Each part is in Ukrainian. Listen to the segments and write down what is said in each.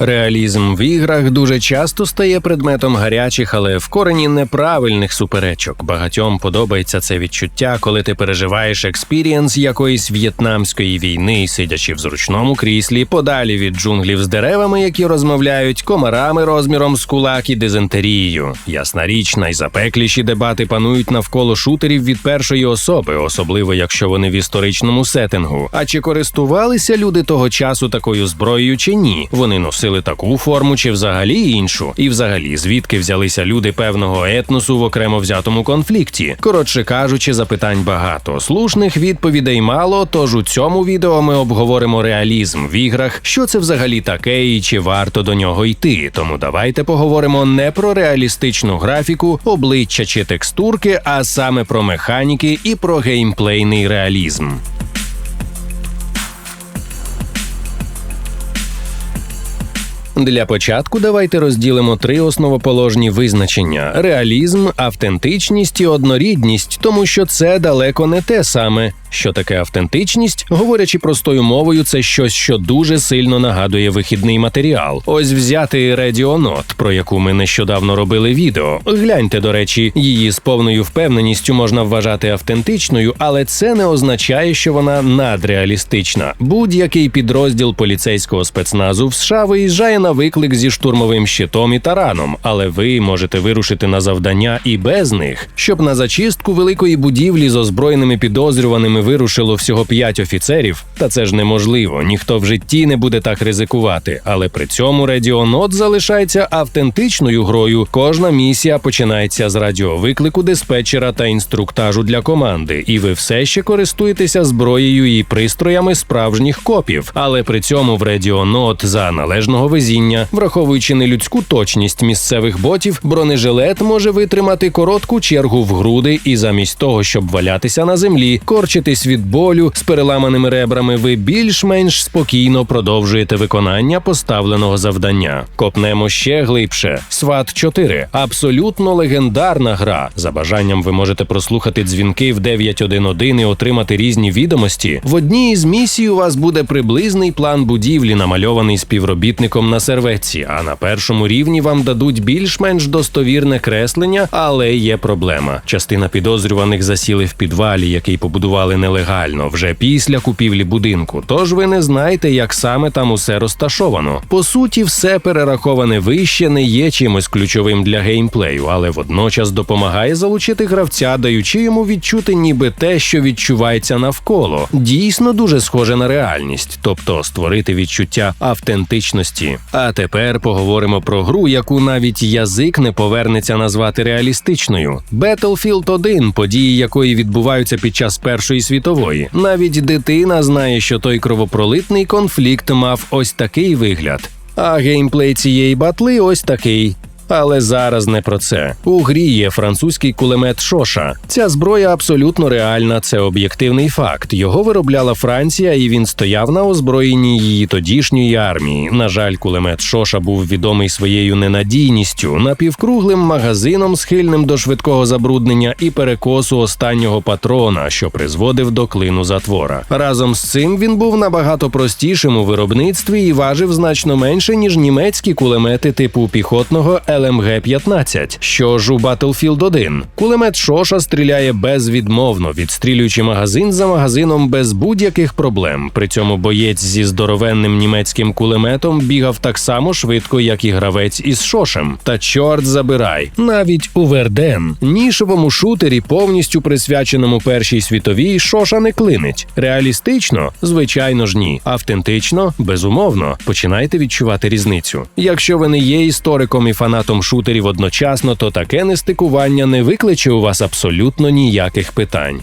Реалізм в іграх дуже часто стає предметом гарячих, але в корені неправильних суперечок. Багатьом подобається це відчуття, коли ти переживаєш експірієнс якоїсь в'єтнамської війни, сидячи в зручному кріслі, подалі від джунглів з деревами, які розмовляють, комарами розміром з кулак і дизентерією. Ясна річ, найзапекліші дебати панують навколо шутерів від першої особи, особливо якщо вони в історичному сеттингу. А чи користувалися люди того часу такою зброєю чи ні? Вони носили таку форму чи взагалі іншу, і взагалі звідки взялися люди певного етносу в окремо взятому конфлікті. Коротше кажучи, запитань багато. Слушних відповідей мало. Тож у цьому відео ми обговоримо реалізм в іграх, що це взагалі таке і чи варто до нього йти. Тому давайте поговоримо не про реалістичну графіку, обличчя чи текстурки, а саме про механіки і про геймплейний реалізм. Для початку давайте розділимо три основоположні визначення: реалізм, автентичність і однорідність, тому що це далеко не те саме. Що таке автентичність? Говорячи простою мовою, це щось, що дуже сильно нагадує вихідний матеріал. Ось взяти Radionaut, про яку ми нещодавно робили відео. Гляньте, до речі, її з повною впевненістю можна вважати автентичною, але це не означає, що вона надреалістична. Будь-який підрозділ поліцейського спецназу в США виїжджає на виклик зі штурмовим щитом і тараном, але ви можете вирушити на завдання і без них, щоб на зачистку великої будівлі з озброєними підозрюваними вирушило всього п'ять офіцерів. Та це ж неможливо. Ніхто в житті не буде так ризикувати. Але при цьому Radionaut залишається автентичною грою. Кожна місія починається з радіовиклику диспетчера та інструктажу для команди, і ви все ще користуєтеся зброєю і пристроями справжніх копів. Але при цьому в Radionaut за належного везіння, враховуючи нелюдську точність місцевих ботів, бронежилет може витримати коротку чергу в груди, і замість того, щоб валятися на землі, корчитись від болю з переламаними ребрами, ви більш-менш спокійно продовжуєте виконання поставленого завдання. Копнемо ще глибше. SWAT 4 абсолютно легендарна гра. За бажанням ви можете прослухати дзвінки в 911 і отримати різні відомості. В одній із місій у вас буде приблизний план будівлі, намальований співробітником на серветці. А на першому рівні вам дадуть більш-менш достовірне креслення, але є проблема. Частина підозрюваних засіли в підвалі, який побудували нелегально вже після купівлі будинку. Тож ви не знаєте, як саме там усе розташовано. По суті, все перераховане вище не є чимось ключовим для геймплею, але водночас допомагає залучити гравця, даючи йому відчути, ніби те, що відчувається навколо, дійсно дуже схоже на реальність, тобто створити відчуття автентичності. А тепер поговоримо про гру, яку навіть язик не повернеться назвати реалістичною. Battlefield 1, події якої відбуваються під час першої світової. Навіть дитина знає, що той кровопролитний конфлікт мав ось такий вигляд. А геймплей цієї батли ось такий. Але зараз не про це. У грі є французький кулемет Шоша. Ця зброя абсолютно реальна, це об'єктивний факт. Його виробляла Франція, і він стояв на озброєнні її тодішньої армії. На жаль, кулемет Шоша був відомий своєю ненадійністю, напівкруглим магазином, схильним до швидкого забруднення і перекосу останнього патрона, що призводив до клину затвора. Разом з цим він був набагато простішим у виробництві і важив значно менше ніж німецькі кулемети типу піхотного ЛМГ-15. Що ж у Battlefield 1? Кулемет Шоша стріляє безвідмовно, відстрілюючи магазин за магазином без будь-яких проблем. При цьому боєць зі здоровенним німецьким кулеметом бігав так само швидко, як і гравець із Шошем. Та чорт забирай, навіть у Верден, нішовому шутері, повністю присвяченому Першій світовій, Шоша не клинить. Реалістично, звичайно ж ні. Автентично, безумовно. Починайте відчувати різницю. Якщо ви не є істориком і фанатом шутерів одночасно, то таке нестикування не викличе у вас абсолютно ніяких питань.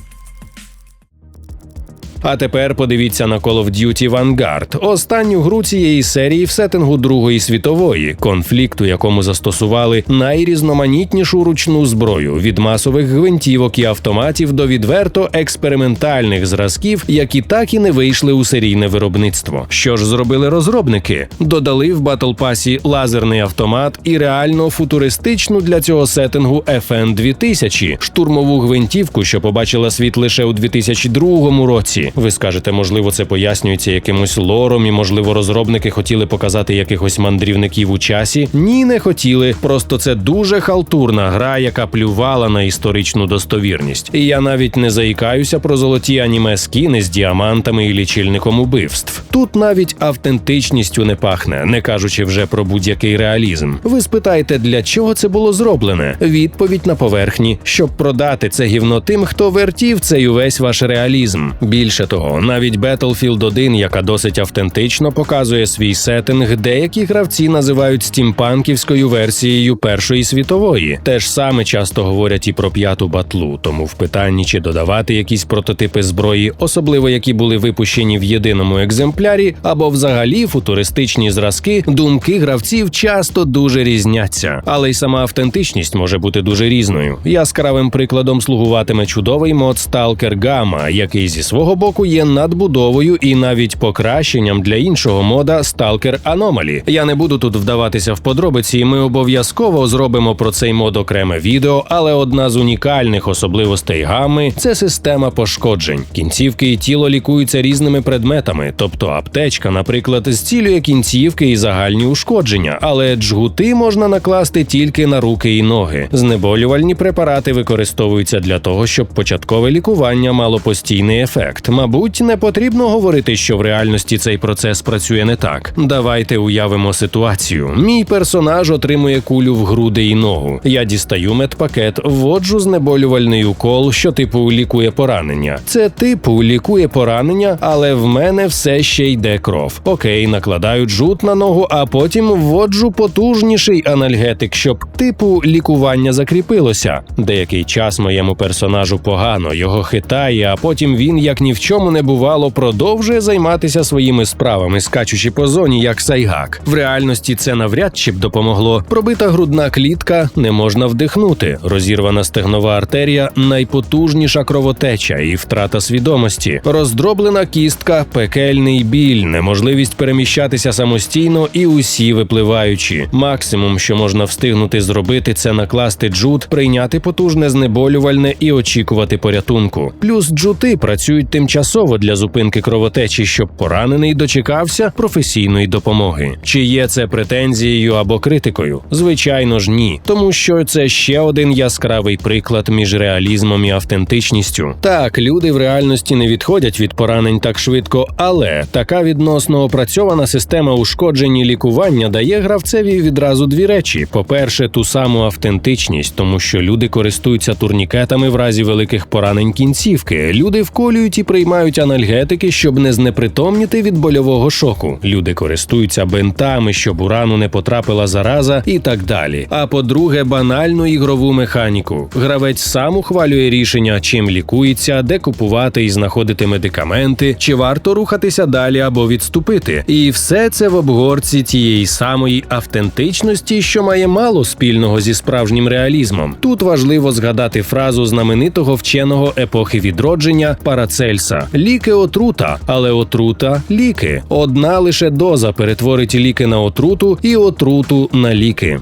А тепер подивіться на Call of Duty Vanguard, останню гру цієї серії в сеттингу Другої світової, конфлікту, якому застосували найрізноманітнішу ручну зброю від масових гвинтівок і автоматів до відверто експериментальних зразків, які так і не вийшли у серійне виробництво. Що ж зробили розробники? Додали в Battle Pass лазерний автомат і реально футуристичну для цього сеттингу FN 2000 штурмову гвинтівку, що побачила світ лише у 2002 році. Ви скажете, можливо, це пояснюється якимось лором, і можливо, розробники хотіли показати якихось мандрівників у часі. Ні, не хотіли. Просто це дуже халтурна гра, яка плювала на історичну достовірність. І я навіть не заїкаюся про золоті аніме скіни з діамантами і лічильником убивств. Тут навіть автентичністю не пахне, не кажучи вже про будь-який реалізм. Ви спитаєте, для чого це було зроблене? Відповідь на поверхні, щоб продати це гівно тим, хто вертів цей увесь ваш реалізм. Більше того, навіть Battlefield 1, яка досить автентично показує свій сеттинг, деякі гравці називають стімпанківською версією Першої світової. Те ж саме часто говорять і про п'яту батлу. Тому в питанні, чи додавати якісь прототипи зброї, особливо які були випущені в єдиному екземплярі, або взагалі футуристичні зразки, думки гравців часто дуже різняться, але й сама автентичність може бути дуже різною. Яскравим прикладом слугуватиме чудовий мод Stalker Gamma, який зі свого боку є надбудовою і навіть покращенням для іншого мода Stalker Anomaly. Я не буду тут вдаватися в подробиці, ми обов'язково зробимо про цей мод окреме відео, але одна з унікальних особливостей гами це система пошкоджень. Кінцівки і тіло лікуються різними предметами, тобто аптечка, наприклад, зцілює кінцівки і загальні ушкодження, але джгути можна накласти тільки на руки і ноги. Знеболювальні препарати використовуються для того, щоб початкове лікування мало постійний ефект. Мабуть, не потрібно говорити, що в реальності цей процес працює не так. Давайте уявимо ситуацію. Мій персонаж отримує кулю в груди і ногу. Я дістаю медпакет, вводжу знеболювальний укол, що типу лікує поранення. Це типу лікує поранення, але в мене все ще йде кров. Окей, накладаю джут на ногу, а потім вводжу потужніший анальгетик, щоб типу лікування закріпилося. Деякий час моєму персонажу погано, його хитає, а потім він, як ні в чому не бувало, продовжує займатися своїми справами, скачучи по зоні як сайгак. В реальності це навряд чи б допомогло. Пробита грудна клітка не можна вдихнути. Розірвана стегнова артерія найпотужніша кровотеча і втрата свідомості, роздроблена кістка, пекельний біль, неможливість переміщатися самостійно і усі випливаючі. Максимум, що можна встигнути зробити, це накласти джут, прийняти потужне знеболювальне і очікувати порятунку. Плюс джути працюють тимчасово для зупинки кровотечі, щоб поранений дочекався професійної допомоги. Чи є це претензією або критикою? Звичайно ж, ні, тому що це ще один яскравий приклад між реалізмом і автентичністю. Так, люди в реальності не відходять від поранень так швидко, але така відносно опрацьована система ушкоджень і лікування дає гравцеві відразу дві речі: по-перше, ту саму автентичність, тому що люди користуються турнікетами в разі великих поранень кінцівки. Люди вколюють і приймають анальгетики, щоб не знепритомніти від больового шоку. Люди користуються бинтами, щоб у рану не потрапила зараза, і так далі. А по-друге, банальну ігрову механіку. Гравець сам ухвалює рішення, чим лікується, де купувати і знаходити медикаменти, чи варто рухатися далі або відступити. І все це в обгорці тієї самої автентичності, що має мало спільного зі справжнім реалізмом. Тут важливо згадати фразу знаменитого вченого епохи відродження Парацельса: ліки отрута, але отрута ліки. Одна лише доза перетворить ліки на отруту і отруту на ліки.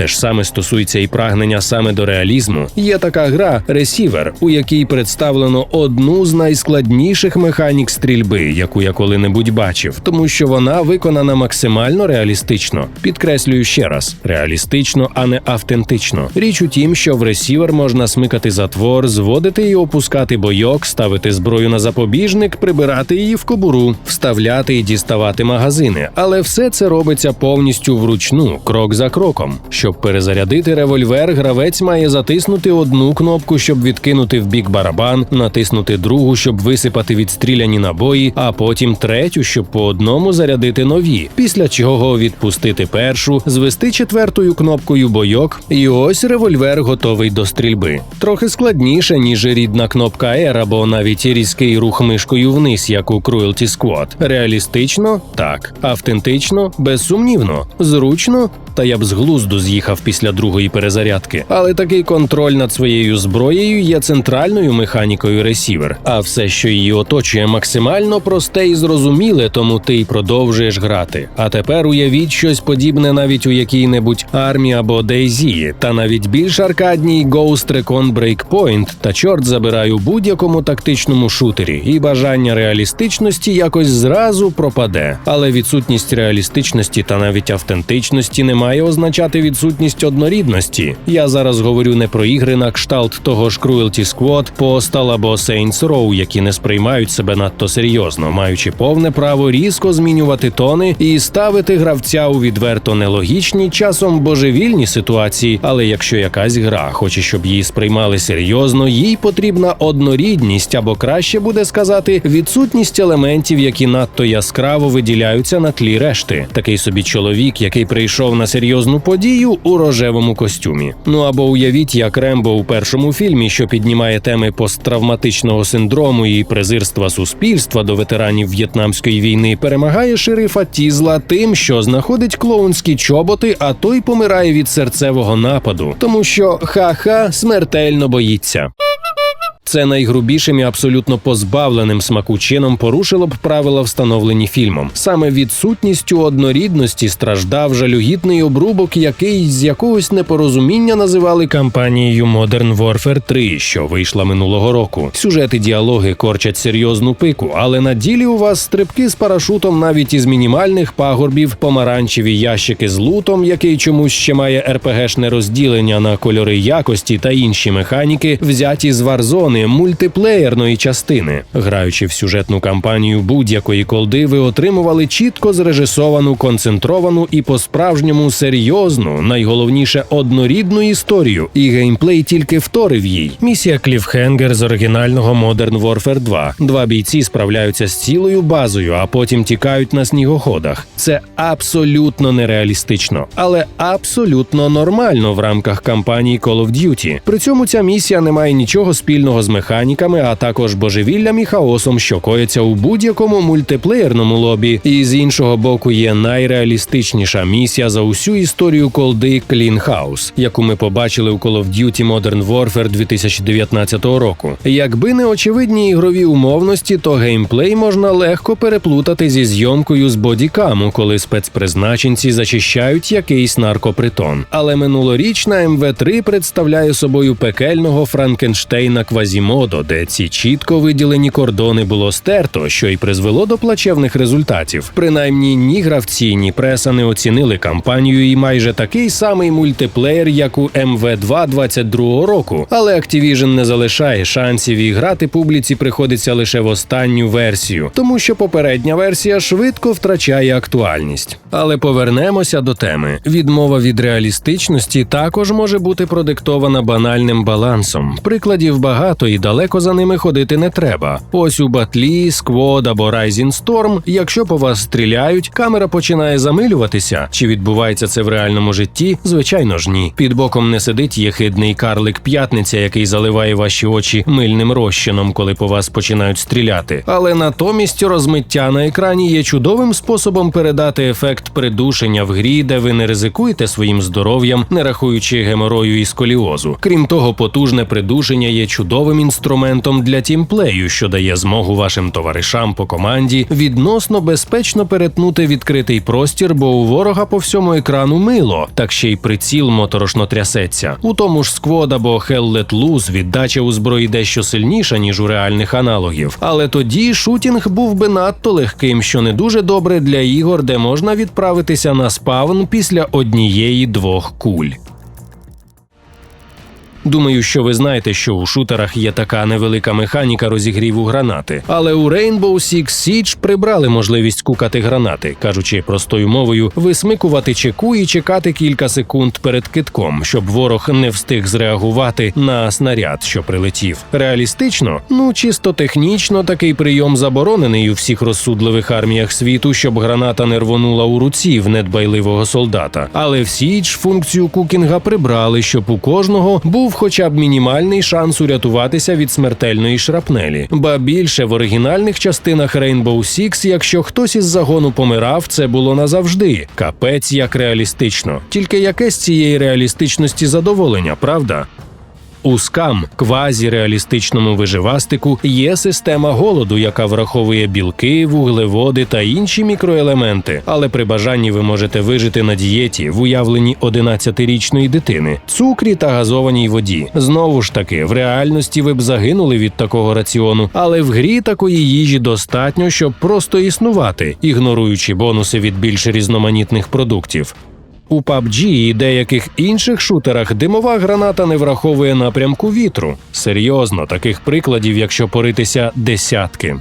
Те ж саме стосується і прагнення саме до реалізму. Є така гра Receiver, у якій представлено одну з найскладніших механік стрільби, яку я коли-небудь бачив, тому що вона виконана максимально реалістично. Підкреслюю ще раз: реалістично, а не автентично. Річ у тім, що в Receiver можна смикати затвор, зводити і опускати бойок, ставити зброю на запобіжник, прибирати її в кобуру, вставляти і діставати магазини. Але все це робиться повністю вручну, крок за кроком. Щоб перезарядити револьвер, гравець має затиснути одну кнопку, щоб відкинути в бік барабан, натиснути другу, щоб висипати відстріляні набої, а потім третю, щоб по одному зарядити нові. Після чого відпустити першу, звести четвертою кнопкою бойок, і ось револьвер готовий до стрільби. Трохи складніше, ніж рідна кнопка R або навіть різкий рух мишкою вниз, як у Cruelty Squad. Реалістично так, автентично, безсумнівно, зручно та я б з глузду з'їхав після другої перезарядки. Але такий контроль над своєю зброєю є центральною механікою ресівер. А все, що її оточує, максимально просте і зрозуміле, тому ти й продовжуєш грати. А тепер уявіть щось подібне навіть у якій-небудь армії або DayZ, та навіть більш аркадній Ghost Recon Breakpoint, та чорт забирай у будь-якому тактичному шутері, і бажання реалістичності якось зразу пропаде. Але відсутність реалістичності та навіть автентичності не має означати відсутність однорідності. Я зараз говорю не про ігри на кшталт того ж Cruelty Squad, Postal або Saints Row, які не сприймають себе надто серйозно, маючи повне право різко змінювати тони і ставити гравця у відверто нелогічні, часом божевільні ситуації. Але якщо якась гра хоче, щоб її сприймали серйозно, їй потрібна однорідність або краще буде сказати відсутність елементів, які надто яскраво виділяються на тлі решти. Такий собі чоловік, який прийшов на серйозну подію у рожевому костюмі. Ну або уявіть, як Рембо у першому фільмі, що піднімає теми посттравматичного синдрому і презирства суспільства до ветеранів В'єтнамської війни, перемагає шерифа Тізла тим, що знаходить клоунські чоботи, а той помирає від серцевого нападу, тому що ха-ха смертельно боїться. Це найгрубішим і абсолютно позбавленим смаку чином порушило б правила, встановлені фільмом. Саме відсутністю однорідності страждав жалюгідний обрубок, який з якогось непорозуміння називали кампанією Modern Warfare 3, що вийшла минулого року. Сюжети діалоги корчать серйозну пику, але на ділі у вас стрибки з парашутом навіть із мінімальних пагорбів, помаранчеві ящики з лутом, який чомусь ще має РПГшне розділення на кольори якості та інші механіки, взяті з Warzone мультиплеєрної частини. Граючи в сюжетну кампанію будь-якої колди, ви отримували чітко зрежисовану, концентровану і по-справжньому серйозну, найголовніше однорідну історію, і геймплей тільки вторив їй. Місія Кліфхенгер з оригінального Modern Warfare 2. Два бійці справляються з цілою базою, а потім тікають на снігоходах. Це абсолютно нереалістично, але абсолютно нормально в рамках кампанії Call of Duty. При цьому ця місія не має нічого спільного з механіками, а також божевіллям і хаосом, що коїться у будь-якому мультиплеєрному лобі. І з іншого боку є найреалістичніша місія за усю історію колди Clean House, яку ми побачили у Call of Duty Modern Warfare 2019 року. Якби не очевидні ігрові умовності, то геймплей можна легко переплутати зі зйомкою з бодікаму, коли спецпризначенці зачищають якийсь наркопритон. Але минулорічна МВ3 представляє собою пекельного Франкенштейна Квазімодо, де ці чітко виділені кордони було стерто, що й призвело до плачевних результатів. Принаймні, ні гравці, ні преса не оцінили кампанію і майже такий самий мультиплеєр, як у МВ2 22 року. Але Activision не залишає шансів і грати публіці приходиться лише в останню версію, тому що попередня версія швидко втрачає актуальність. Але повернемося до теми. Відмова від реалістичності також може бути продиктована банальним балансом. Прикладів багато і далеко за ними ходити не треба. Ось у батлі, сквод або Rising Storm, якщо по вас стріляють, камера починає замилюватися. Чи відбувається це в реальному житті? Звичайно ж ні. Під боком не сидить єхидний карлик п'ятниця, який заливає ваші очі мильним розчином, коли по вас починають стріляти. Але натомість розмиття на екрані є чудовим способом передати ефект придушення в грі, де ви не ризикуєте своїм здоров'ям, не рахуючи геморою і сколіозу. Крім того, потужне придушення є чудовим інструментом для тімплею, що дає змогу вашим товаришам по команді відносно безпечно перетнути відкритий простір, бо у ворога по всьому екрану мило, так ще й приціл моторошно трясеться. У тому ж сквод або Hell Let Loose віддача у зброї дещо сильніша ніж у реальних аналогів. Але тоді шутінг був би надто легким, що не дуже добре для ігор, де можна відправитися на спавн після однієї двох куль. Думаю, що ви знаєте, що у шутерах є така невелика механіка розігріву гранати. Але у Rainbow Six Siege прибрали можливість кукати гранати, кажучи простою мовою, висмикувати чеку і чекати кілька секунд перед китком, щоб ворог не встиг зреагувати на снаряд, що прилетів. Реалістично, ну чисто технічно, такий прийом заборонений у всіх розсудливих арміях світу, щоб граната не рвонула у руці в недбайливого солдата. Але в Siege функцію кукінга прибрали, щоб у кожного був був хоча б мінімальний шанс урятуватися від смертельної шрапнелі. Ба більше в оригінальних частинах Rainbow Six, якщо хтось із загону помирав, це було назавжди. Капець як реалістично. Тільки яке з цієї реалістичності задоволення, правда? У скам квазіреалістичному виживастику є система голоду, яка враховує білки, вуглеводи та інші мікроелементи. Але при бажанні ви можете вижити на дієті в уявленні 11-річної дитини, цукрі та газованій воді. Знову ж таки, в реальності ви б загинули від такого раціону, але в грі такої їжі достатньо, щоб просто існувати, ігноруючи бонуси від більш різноманітних продуктів. У PUBG і деяких інших шутерах димова граната не враховує напрямку вітру. Серйозно, таких прикладів, якщо поритися, десятки.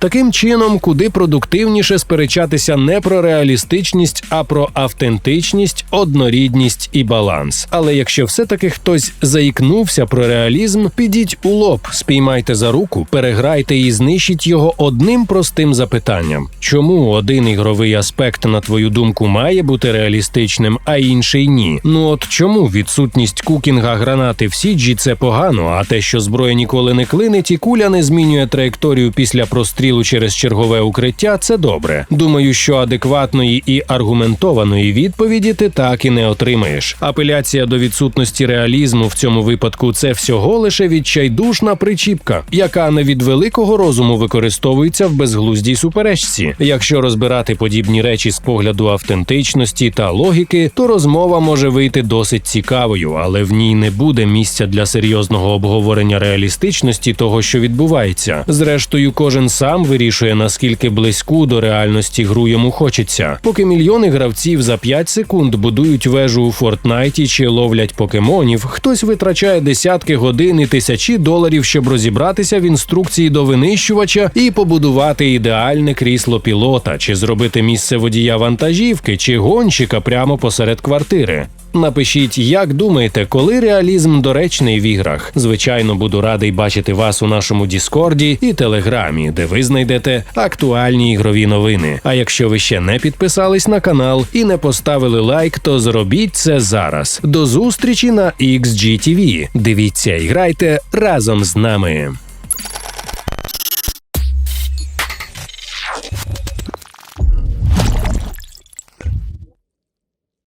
Таким чином, куди продуктивніше сперечатися не про реалістичність, а про автентичність, однорідність і баланс. Але якщо все-таки хтось заікнувся про реалізм, підіть у лоб, спіймайте за руку, переграйте і знищіть його одним простим запитанням: чому один ігровий аспект, на твою думку, має бути реалістичним, а інший ні? Ну от чому відсутність кукінга гранати в Сіджі це погано, а те, що зброя ніколи не клинить і куля не змінює траєкторію після прострілу через чергове укриття, це добре. Думаю, що адекватної і аргументованої відповіді ти так і не отримаєш. Апеляція до відсутності реалізму в цьому випадку це всього лише відчайдушна причіпка, яка не від великого розуму використовується в безглуздій суперечці. Якщо розбирати подібні речі з погляду автентичності та логіки, то розмова може вийти досить цікавою, але в ній не буде місця для серйозного обговорення реалістичності того, що відбувається. Зрештою, кожен сам вирішує наскільки близьку до реальності гру йому хочеться. Поки мільйони гравців за 5 секунд будують вежу у Фортнайті чи ловлять покемонів, хтось витрачає десятки годин і тисячі доларів, щоб розібратися в інструкції до винищувача і побудувати ідеальне крісло пілота, чи зробити місце водія вантажівки, чи гонщика прямо посеред квартири. Напишіть, як думаєте, коли реалізм доречний в іграх. Звичайно, буду радий бачити вас у нашому Діскорді і Телеграмі, де ви знайдете актуальні ігрові новини. А якщо ви ще не підписались на канал і не поставили лайк, то зробіть це зараз. До зустрічі на XGTV. Дивіться і грайте разом з нами.